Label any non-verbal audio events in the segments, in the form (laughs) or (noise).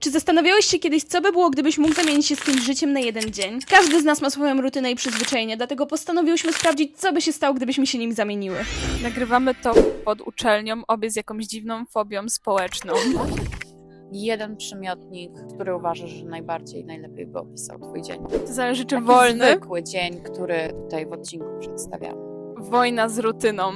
Czy zastanawiałeś się kiedyś, co by było, gdybyś mógł zamienić się z kimś życiem na jeden dzień? Każdy z nas ma swoją rutynę i przyzwyczajenie, dlatego postanowiłyśmy sprawdzić, co by się stało, gdybyśmy się nim zamieniły. Nagrywamy to pod uczelnią, obie z jakąś dziwną fobią społeczną. Jeden przymiotnik, który uważasz, że najbardziej, najlepiej by opisał twój dzień. To zależy, czy Taki wolny, zwykły dzień, który tutaj w odcinku przedstawiamy. wojna z rutyną.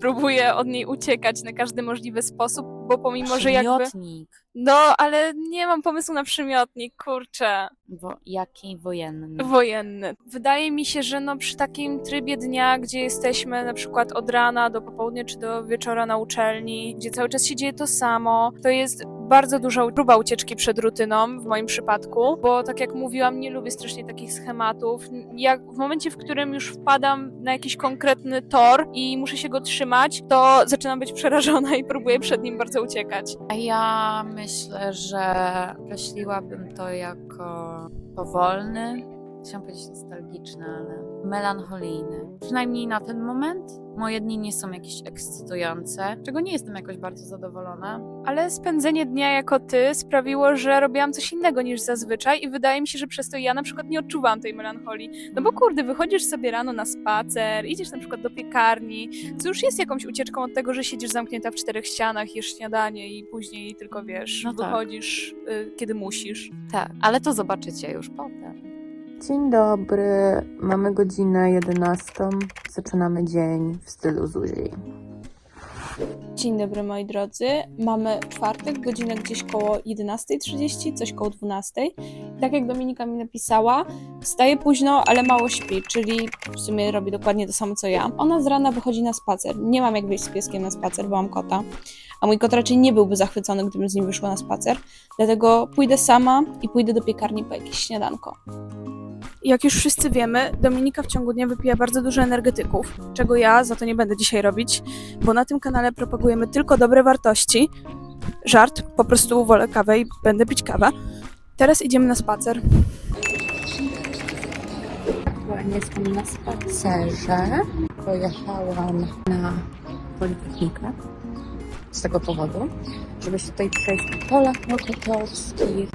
Próbuję od niej uciekać na każdy możliwy sposób, bo pomimo, że jakby... Przymiotnik. No, ale nie mam pomysłu na przymiotnik, kurczę. Wo- jaki wojenny. Wojenny. Wydaje mi się, że no przy takim trybie dnia, gdzie jesteśmy na przykład od rana do popołudnia czy do wieczora na uczelni, gdzie cały czas się dzieje to samo, to jest bardzo duża próba ucieczki przed rutyną w moim przypadku, bo tak jak mówiłam, nie lubię strasznie takich schematów. Jak w momencie, w którym już wpadam na jakiś konkretny tor i muszę się go trzymać, to zaczynam być przerażona i próbuję przed nim bardzo uciekać. A ja myślę, że określiłabym to jako powolny, chciałam powiedzieć nostalgiczny, ale melancholijny. Przynajmniej na ten moment. Moje dni nie są jakieś ekscytujące, czego nie jestem jakoś bardzo zadowolona. Ale spędzenie dnia jako ty sprawiło, że robiłam coś innego niż zazwyczaj i wydaje mi się, że przez to ja na przykład nie odczuwam tej melancholii. No bo kurde, wychodzisz sobie rano na spacer, idziesz na przykład do piekarni, co już jest jakąś ucieczką od tego, że siedzisz zamknięta w czterech ścianach, jesz śniadanie i później tylko wiesz, No tak. wychodzisz y, kiedy musisz. Tak, ale to zobaczycie już potem. Dzień dobry, mamy godzinę 11. Zaczynamy dzień w stylu Zuzi. Dzień dobry moi drodzy. Mamy czwartek, godzinę gdzieś koło 11.30, coś koło 12.00. Tak jak Dominika mi napisała, wstaje późno, ale mało śpi, czyli w sumie robi dokładnie to samo co ja. Ona z rana wychodzi na spacer. Nie mam jak wyjść z pieskiem na spacer, bo mam kota. A mój kot raczej nie byłby zachwycony, gdybym z nim wyszła na spacer. Dlatego pójdę sama i pójdę do piekarni po jakieś śniadanko. Jak już wszyscy wiemy, Dominika w ciągu dnia wypija bardzo dużo energetyków, czego ja za to nie będę dzisiaj robić, bo na tym kanale propagujemy tylko dobre wartości. Żart, po prostu wolę kawę i będę pić kawę. Teraz idziemy na spacer. Aktualnie jestem na spacerze. Pojechałam na Politechnikę z tego powodu, żeby się tutaj przejść po polach mokotowskich.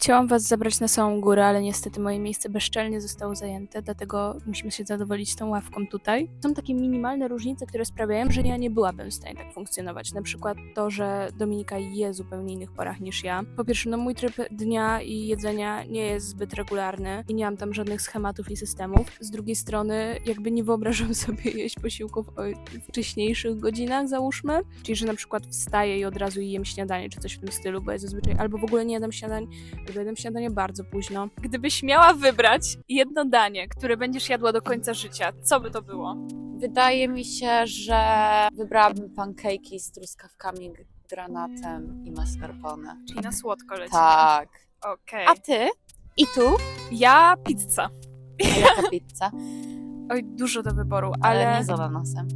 Chciałam Was zabrać na samą górę, ale niestety moje miejsce bezczelnie zostało zajęte, dlatego musimy się zadowolić tą ławką tutaj. Są takie minimalne różnice, które sprawiają, że ja nie byłabym w stanie tak funkcjonować. Na przykład to, że Dominika je zupełnie innych porach niż ja. Po pierwsze, no mój tryb dnia i jedzenia nie jest zbyt regularny i nie mam tam żadnych schematów i systemów. Z drugiej strony, jakby nie wyobrażam (laughs) sobie jeść posiłków o wcześniejszych godzinach, załóżmy. Czyli, że na przykład wstaję i od razu jem śniadanie czy coś w tym stylu, bo ja zazwyczaj albo w ogóle nie jadam śniadań, albo jadam śniadanie bardzo późno. Gdybyś miała wybrać jedno danie, które będziesz jadła do końca życia, co by to było? Wydaje mi się, że wybrałabym pancake'i z truskawkami, granatem i mascarpone. Czyli na słodko lecimy. Tak. Okej. A ty? I tu ja pizza. A jaka pizza? Oj, dużo do wyboru, Ale, ale... nie z ananasem.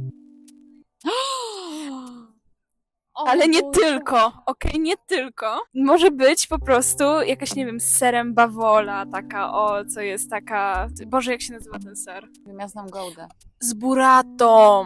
O Ale nie Boże. tylko, okej, nie tylko. Może być po prostu jakaś, nie wiem, z serem bawola, taka, o, co jest taka... Boże, jak się nazywa ten ser? Ja znam gołdę. Z buratą.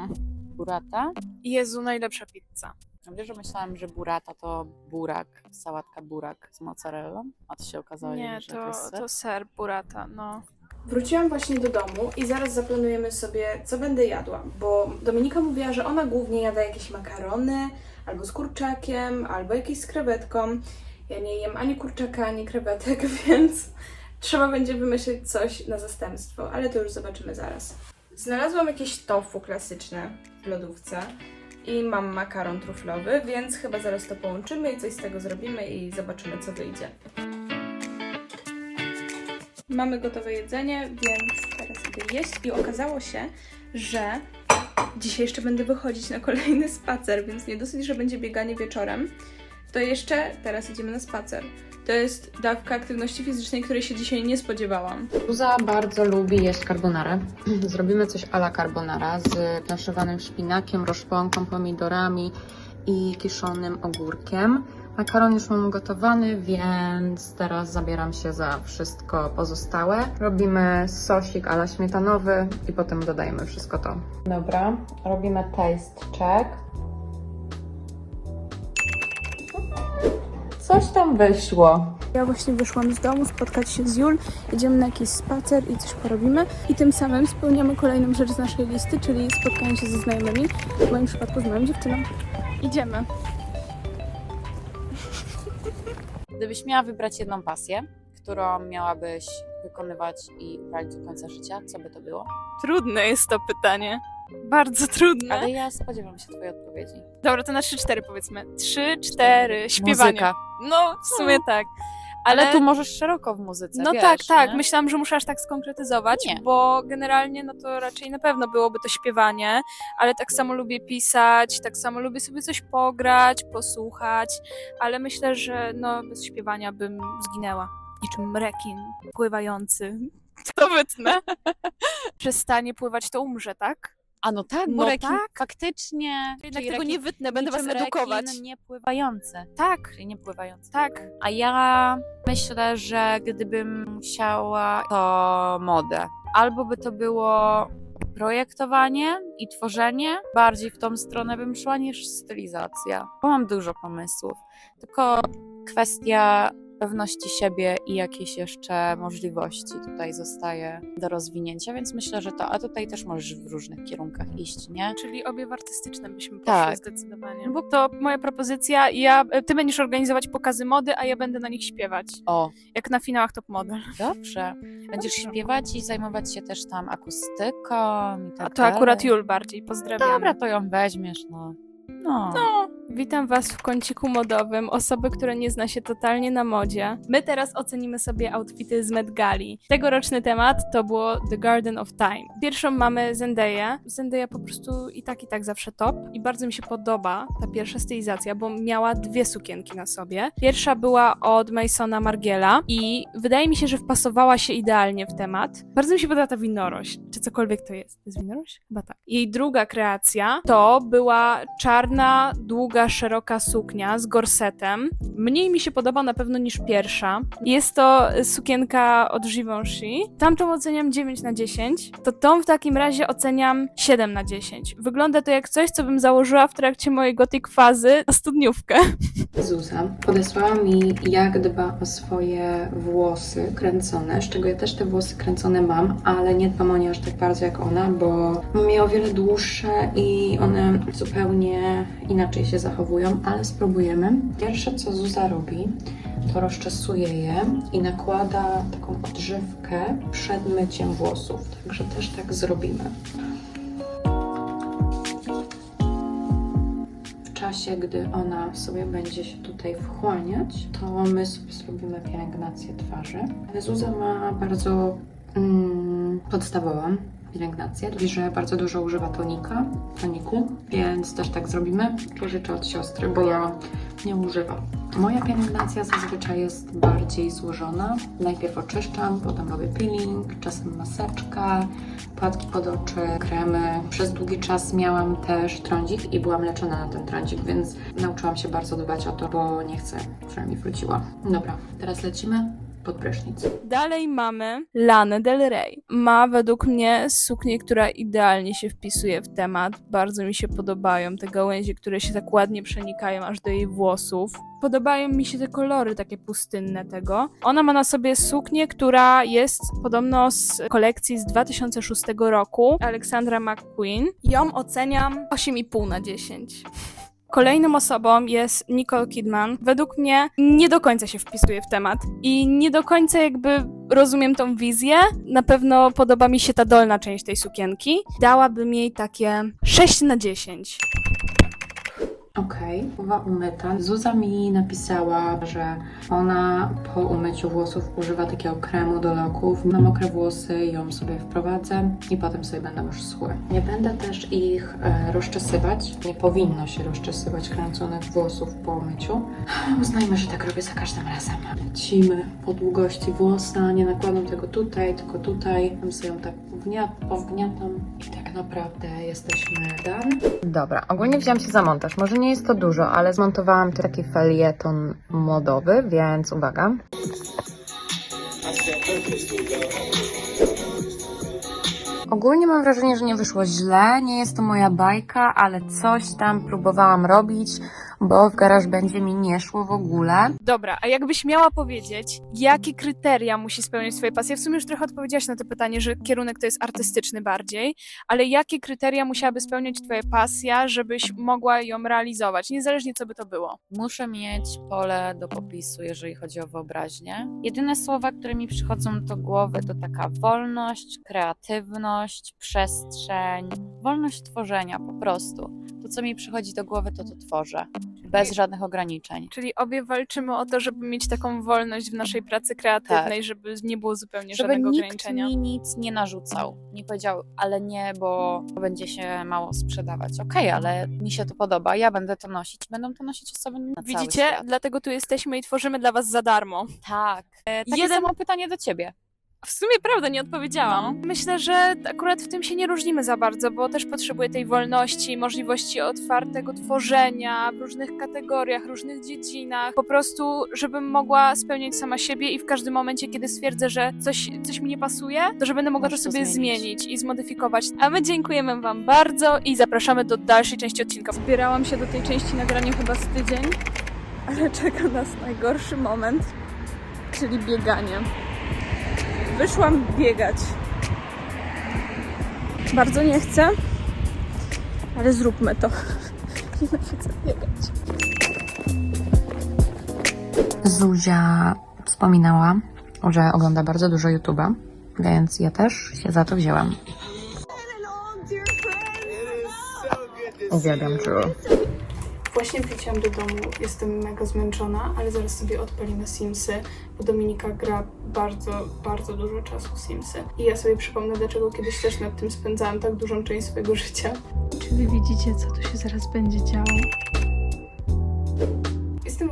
Burata? Jezu, najlepsza pizza. A Wiesz, że myślałam, że burata to burak, sałatka burak z mozzarellą, a to się okazało, Nie, że to, jest ser. to ser burata, no. Wróciłam właśnie do domu i zaraz zaplanujemy sobie, co będę jadła, bo Dominika mówiła, że ona głównie jada jakieś makarony, albo z kurczakiem, albo jakieś z krewetką. Ja nie jem ani kurczaka, ani krewetek, (laughs) więc trzeba będzie wymyślić coś na zastępstwo, ale to już zobaczymy zaraz. Znalazłam jakieś tofu klasyczne w lodówce i mam makaron truflowy, więc chyba zaraz to połączymy i coś z tego zrobimy i zobaczymy, co wyjdzie. Mamy gotowe jedzenie, więc teraz idę jeść. I okazało się, że dzisiaj jeszcze będę wychodzić na kolejny spacer, więc nie dosyć, że będzie bieganie wieczorem, to jeszcze teraz idziemy na spacer. To jest dawka aktywności fizycznej, której się dzisiaj nie spodziewałam. Zuza bardzo lubi jeść carbonarę. (clears throat) Zrobimy coś a la carbonara z planszowanym szpinakiem, roszponką, pomidorami i kiszonym ogórkiem. Makaron już mam gotowany, więc teraz zabieram się za wszystko pozostałe. Robimy sosik ala śmietanowy i potem dodajemy wszystko to. Dobra, robimy taste check. Coś tam wyszło. Ja właśnie wyszłam z domu spotkać się z Jul, jedziemy na jakiś spacer i coś porobimy i tym samym spełniamy kolejną rzecz z naszej listy, czyli spotkanie się ze znajomymi, w moim przypadku z moją dziewczyną. Idziemy. Gdybyś miała wybrać jedną pasję, którą miałabyś wykonywać i brać do końca życia, co by to było? Trudne jest to pytanie. Bardzo trudne. Ale ja spodziewam się Twojej odpowiedzi. Dobra, to na 3-4 powiedzmy. 3-4. Śpiewanie. Muzyka. No, w sumie tak. Ale, Ale tu możesz szeroko w muzyce. No wiesz, tak, tak. nie? Myślałam, że muszę aż tak skonkretyzować, Nie. bo generalnie no to raczej na pewno byłoby to śpiewanie, ale tak samo lubię pisać, tak samo lubię sobie coś pograć, posłuchać, ale myślę, że no bez śpiewania bym zginęła. Niczym rekin pływający. (laughs) To wytnę. (laughs) Przestanie pływać, to umrze, tak? A no tak, bo No tak. faktycznie. Jednak tego nie wytnę, będę was edukować. Rekin niepływający. Tak, Czyli niepływający. tak. A ja myślę, że gdybym musiała, to modę. Albo by to było projektowanie i tworzenie, bardziej w tą stronę bym szła niż stylizacja. Bo mam dużo pomysłów. Tylko kwestia pewności siebie i jakieś jeszcze możliwości tutaj zostaje do rozwinięcia, więc myślę, że to, a tutaj też możesz w różnych kierunkach iść, nie? Czyli obie w artystyczne byśmy poszły Tak. zdecydowanie. No bo to moja propozycja, ja, ty będziesz organizować pokazy mody, a ja będę na nich śpiewać. O, Jak na finałach Top Model. dobrze. Będziesz Dobrze. śpiewać i zajmować się też tam akustyką i tak A to akurat dalej. Jul bardziej, pozdrawiam. Dobra, to ją weźmiesz, no. No. No, witam Was w kąciku modowym, osoby, które nie zna się totalnie na modzie. My teraz ocenimy sobie outfity z Met Gali. Tegoroczny temat to było The Garden of Time. Pierwszą mamy Zendaya. Zendaya po prostu i tak, i tak zawsze top. I bardzo mi się podoba ta pierwsza stylizacja, bo miała dwie sukienki na sobie. Pierwsza była od Masona Margiela i wydaje mi się, że wpasowała się idealnie w temat. Bardzo mi się podoba ta winorość, czy cokolwiek to jest. To jest winorość? Chyba tak. Jej druga kreacja to była czarna, długa, szeroka suknia z gorsetem. Mniej mi się podoba na pewno niż pierwsza. Jest to sukienka od Givenchy. Tamtą oceniam 9 na 10. To tą w takim razie oceniam 7 na 10. Wygląda to jak coś, co bym założyła w trakcie mojej gotyk fazy na studniówkę. Zuza podesłała mi, jak dba o swoje włosy kręcone, z czego ja też te włosy kręcone mam, ale nie dbam o nie aż tak bardzo jak ona, bo mam je o wiele dłuższe i one zupełnie inaczej się zachowują, ale spróbujemy. Pierwsze, co Zuza robi, to rozczesuje je i nakłada taką odżywkę przed myciem włosów, także też tak zrobimy. w czasie, gdy ona sobie będzie się tutaj wchłaniać, to my sobie zrobimy pielęgnację twarzy. Zuza ma bardzo mm, podstawową pielęgnację, czyli że bardzo dużo używa tonika, toniku, więc też tak zrobimy. Pożyczę od siostry, bo ja nie używam. Moja pielęgnacja zazwyczaj jest bardziej złożona. Najpierw oczyszczam, potem robię peeling, czasem maseczka, płatki pod oczy, kremy. Przez długi czas miałam też trądzik i byłam leczona na ten trądzik, więc nauczyłam się bardzo dbać o to, bo nie chcę, żeby mi wróciła. Dobra, teraz lecimy pod prysznic. Dalej mamy Lanę Del Rey. Ma według mnie suknię, która idealnie się wpisuje w temat. Bardzo mi się podobają te gałęzie, które się tak ładnie przenikają aż do jej włosów. Podobają mi się te kolory takie pustynne tego. Ona ma na sobie suknię, która jest podobno z kolekcji z 2006 roku Alexandra McQueen. Ją oceniam 8,5 na 10. Kolejną osobą jest Nicole Kidman. Według mnie nie do końca się wpisuje w temat i nie do końca jakby rozumiem tą wizję. Na pewno podoba mi się ta dolna część tej sukienki. Dałabym jej takie 6 na 10. Okej, głowa umyta. Zuza mi napisała, że ona po umyciu włosów używa takiego kremu do loków. Na mokre włosy ją sobie wprowadzę i potem sobie będą już schłe. Nie będę też ich e, rozczesywać. Nie powinno się rozczesywać kręconych włosów po umyciu. (sighs) Uznajmy, że tak robię za każdym razem. Lecimy po długości włosa. Nie nakładam tego tutaj, tylko tutaj. Tam sobie ją tak powgniat- powgniatam i tak naprawdę jesteśmy done. Dobra, ogólnie wziąłam się za montaż. Może nie nie jest to dużo, ale zmontowałam tu taki felieton modowy, więc uwaga. Ogólnie mam wrażenie, że nie wyszło źle, nie jest to moja bajka, ale coś tam próbowałam robić, bo w garaż będzie mi nie szło w ogóle. Dobra, a jakbyś miała powiedzieć, jakie kryteria musi spełniać twoja pasja? W sumie już trochę odpowiedziałaś na to pytanie, że kierunek to jest artystyczny bardziej, ale jakie kryteria musiałaby spełniać twoja pasja, żebyś mogła ją realizować, niezależnie co by to było? Muszę mieć pole do popisu, jeżeli chodzi o wyobraźnię. Jedyne słowa, które mi przychodzą do głowy, to taka wolność, kreatywność, przestrzeń, wolność tworzenia po prostu. To, co mi przychodzi do głowy, to to tworzę. Bez żadnych ograniczeń. Czyli obie walczymy o to, żeby mieć taką wolność w naszej pracy kreatywnej, żeby nie było zupełnie Żeby żadnego nikt ograniczenia. mi nic nie narzucał. Nie powiedział, ale nie, bo będzie się mało sprzedawać. Okej, ale mi się to podoba, ja będę to nosić. Będą to nosić osoby na cały Widzicie? świat. Dlatego tu jesteśmy i tworzymy dla was za darmo. Tak. E, takie Jeden- samo pytanie do ciebie. W sumie prawda, nie odpowiedziałam. Myślę, że akurat w tym się nie różnimy za bardzo, bo też potrzebuję tej wolności, możliwości otwartego tworzenia w różnych kategoriach, różnych dziedzinach. Po prostu, żebym mogła spełniać sama siebie i w każdym momencie, kiedy stwierdzę, że coś, coś mi nie pasuje, to że będę mogła Możesz to to sobie zmienić. zmienić i zmodyfikować. A my dziękujemy Wam bardzo i zapraszamy do dalszej części odcinka. Zbierałam się do tej części nagrania chyba z tydzień, ale czeka nas najgorszy moment, czyli bieganie. Wyszłam biegać. Bardzo nie chcę, ale zróbmy to. (laughs) Nienawidzę biegać. Zuzia wspominała, że ogląda bardzo dużo YouTube'a, więc ja też się za to wzięłam. Uwielbiam Drew. Właśnie wróciłam do domu, jestem mega zmęczona, ale zaraz sobie odpalimy Simsy, bo Dominika gra bardzo, bardzo dużo czasu Simsy. I ja sobie przypomnę, dlaczego kiedyś też nad tym spędzałam tak dużą część swojego życia. Czy wy widzicie, co tu się zaraz będzie działo?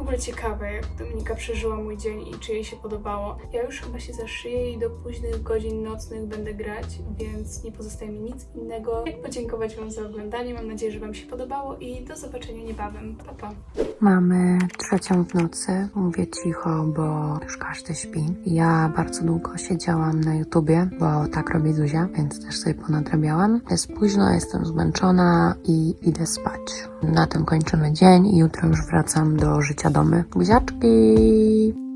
Ogóle ciekawa, jak Dominika przeżyła mój dzień i czy jej się podobało. Ja już chyba się zaszyję i do późnych godzin nocnych będę grać, więc nie pozostaje mi nic innego, jak podziękować Wam za oglądanie. Mam nadzieję, że Wam się podobało i do zobaczenia niebawem. Pa, pa! Mamy trzecią w nocy, mówię cicho, bo już każdy śpi. Ja bardzo długo siedziałam na YouTubie, bo tak robi Zuzia, więc też sobie ponadrabiałam. Jest późno, jestem zmęczona i idę spać. Na tym kończymy dzień i jutro już wracam do życia domy. Buziaczki!